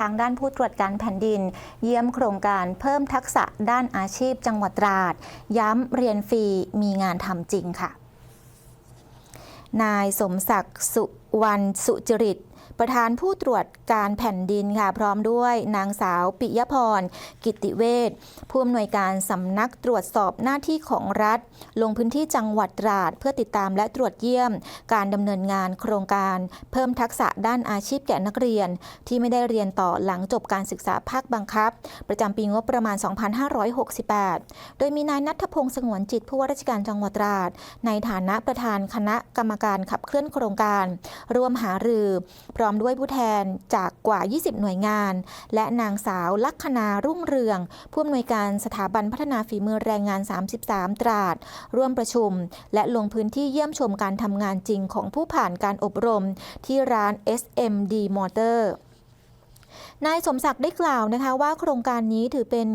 ทางด้านผู้ตรวจการแผ่นดิน เยี่ยมโครงการเพิ่มทักษะด้านอาชีพจังหวัดตราด ย้ำเรียนฟรีมีงานทำจริงค่ะ นายสมศักดิ์สุวรรณสุจริต ประธานผู้ตรวจการแผ่นดินค่ะ พร้อมด้วยนางสาวปิยพร กิติเวชผู้อำนวยการสำนักตรวจสอบหน้าที่ของรัฐ ลงพื้นที่จังหวัดตราด เพื่อติดตามและตรวจเยี่ยม การดำเนินงานโครงการ เพิ่มทักษะด้านอาชีพแก่นักเรียน ที่ไม่ได้เรียนต่อหลังจบการศึกษาภาคบังคับ ประจำปีงบประมาณ 2568 โดยมีนายนัทพงศ์สงวนจิตผู้ว่าราชการจังหวัดตราด ในฐานะประธานคณะกรรมการขับเคลื่อนโครงการ ร่วมหารือพร้อมด้วยผู้แทนจากกว่า 20 หน่วยงาน และนางสาวลัคนารุ่งเรือง ผู้อำนวยการสถาบันพัฒนาฝีมือแรงงาน 33 ตราด ร่วมประชุม และลงพื้นที่เยี่ยมชมการทำงานจริงของผู้ผ่านการอบรมที่ร้าน SMD Motor นายสมศักดิ์ได้กล่าวนะคะว่าโครงการนี้ถือเป็น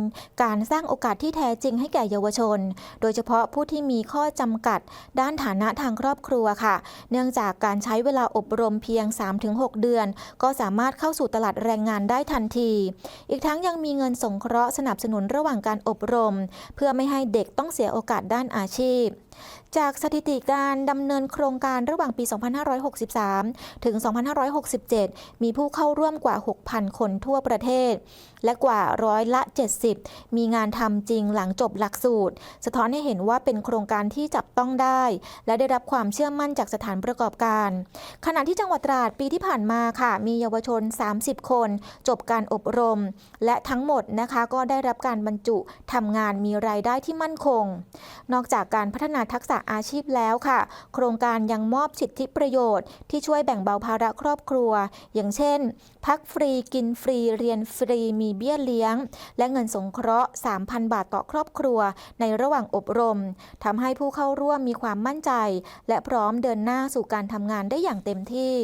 การสร้างโอกาสที่แท้จริงให้แก่เยาวชน โดยเฉพาะผู้ที่มีข้อจำกัด ด้านฐานะทางครอบครัวค่ะ เนื่องจากการใช้เวลาอบรมเพียง 3-6 เดือน ก็สามารถเข้าสู่ตลาดแรงงานได้ทันที อีกทั้งยังมีเงินสงเคราะห์สนับสนุนระหว่างการอบรม เพื่อไม่ให้เด็กต้องเสียโอกาสด้านอาชีพจากสถิติการดำเนินโครงการระหว่างปี 2563 ถึง 2567 มีผู้เข้าร่วมกว่า 6,000 คนทั่วประเทศ และกว่าร้อยละ 70 มีงานทำจริงหลังจบหลักสูตร สะท้อนให้เห็นว่าเป็นโครงการที่จับต้องได้ และได้รับความเชื่อมั่นจากสถานประกอบการ ขณะที่จังหวัดตราดปีที่ผ่านมาค่ะ มีเยาวชน 30 คน จบการอบรม และทั้งหมดนะคะก็ได้รับการบรรจุทำงานมีรายได้ที่มั่นคง นอกจากการพัฒนาทักษะอาชีพแล้วค่ะ โครงการยังมอบสิทธิประโยชน์ที่ช่วยแบ่งเบาภาระครอบครัว อย่างเช่น พักฟรีกินฟรี เรียนฟรี มีเบี้ยเลี้ยง และเงินสงเคราะห์ 3,000 บาทต่อครอบครัว ในระหว่างอบรมทำให้ผู้เข้าร่วมมีความมั่นใจ และพร้อมเดินหน้าสู่การทำงานได้อย่างเต็มที่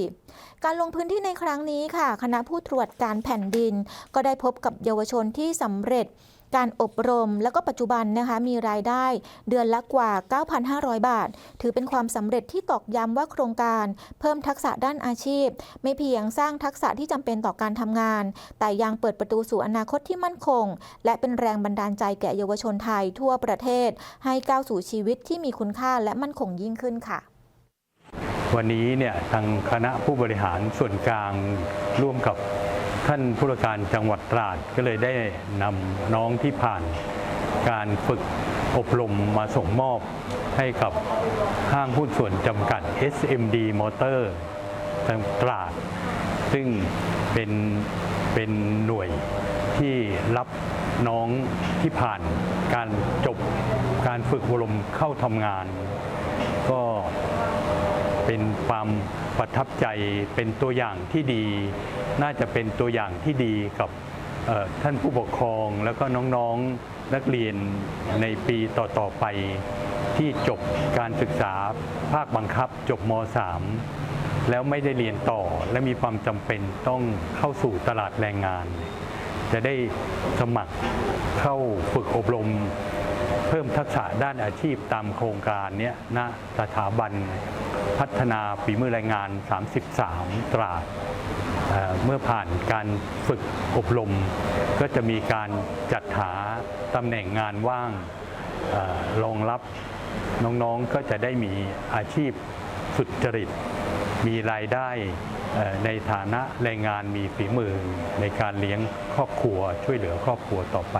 การลงพื้นที่ในครั้งนี้ค่ะ คณะผู้ตรวจการแผ่นดิน ก็ได้พบกับเยาวชนที่สำเร็จ การอบรมแล้วก็ปัจจุบันนะคะมีรายได้เดือนละกว่า 9,500 บาท ถือเป็นความสำเร็จที่ตอกย้ำว่าโครงการ เพิ่มทักษะด้านอาชีพ ไม่เพียงสร้างทักษะที่จำเป็นต่อการทำงาน แต่ยังเปิดประตูสู่อนาคตที่มั่นคง และเป็นแรงบันดาลใจแก่เยาวชนไทยทั่วประเทศ ให้ก้าวสู่ชีวิตที่มีคุณค่าและมั่นคงยิ่งขึ้นค่ะวันนี้เนี่ยทางคณะผู้บริหารส่วนกลางร่วมกับ ท่านผู้ว่าการจังหวัดตราดก็เลยได้นำน้องที่ผ่านการฝึกอบรมมาส่งมอบให้กับห้างหุ้นส่วนจำกัด SMD Motor จังตราด ซึ่งเป็นเป็นหน่วยที่รับน้องที่ผ่านการจบการฝึกอบรมเข้าทำงาน ก็เป็นความ ประทับใจเป็นตัวอย่างที่ดี น่าจะเป็นตัวอย่างที่ดีกับท่านผู้ปกครองแล้วก็น้องๆนักเรียนในปีต่อๆไป ที่จบการศึกษาภาคบังคับจบม .3 แล้วไม่ได้เรียนต่อ และมีความจำเป็นต้องเข้าสู่ตลาดแรงงาน จะได้สมัครเข้าฝึกอบรม เพิ่มทักษะด้านอาชีพตามโครงการนี้ยณสถาบัน พัฒนาฝีมือแรงงาน 33 ตราดเเมื่อผ่านการฝึกอบรม ก็จะมีการจัดหาตำแหน่งงานว่างรองรับน้องๆก็จะได้มีอาชีพสุจริต มีรายได้ในฐานะแรงงานมีฝีมือในการเลี้ยงครอบครัวช่วยเหลือครอบครัวต่อไป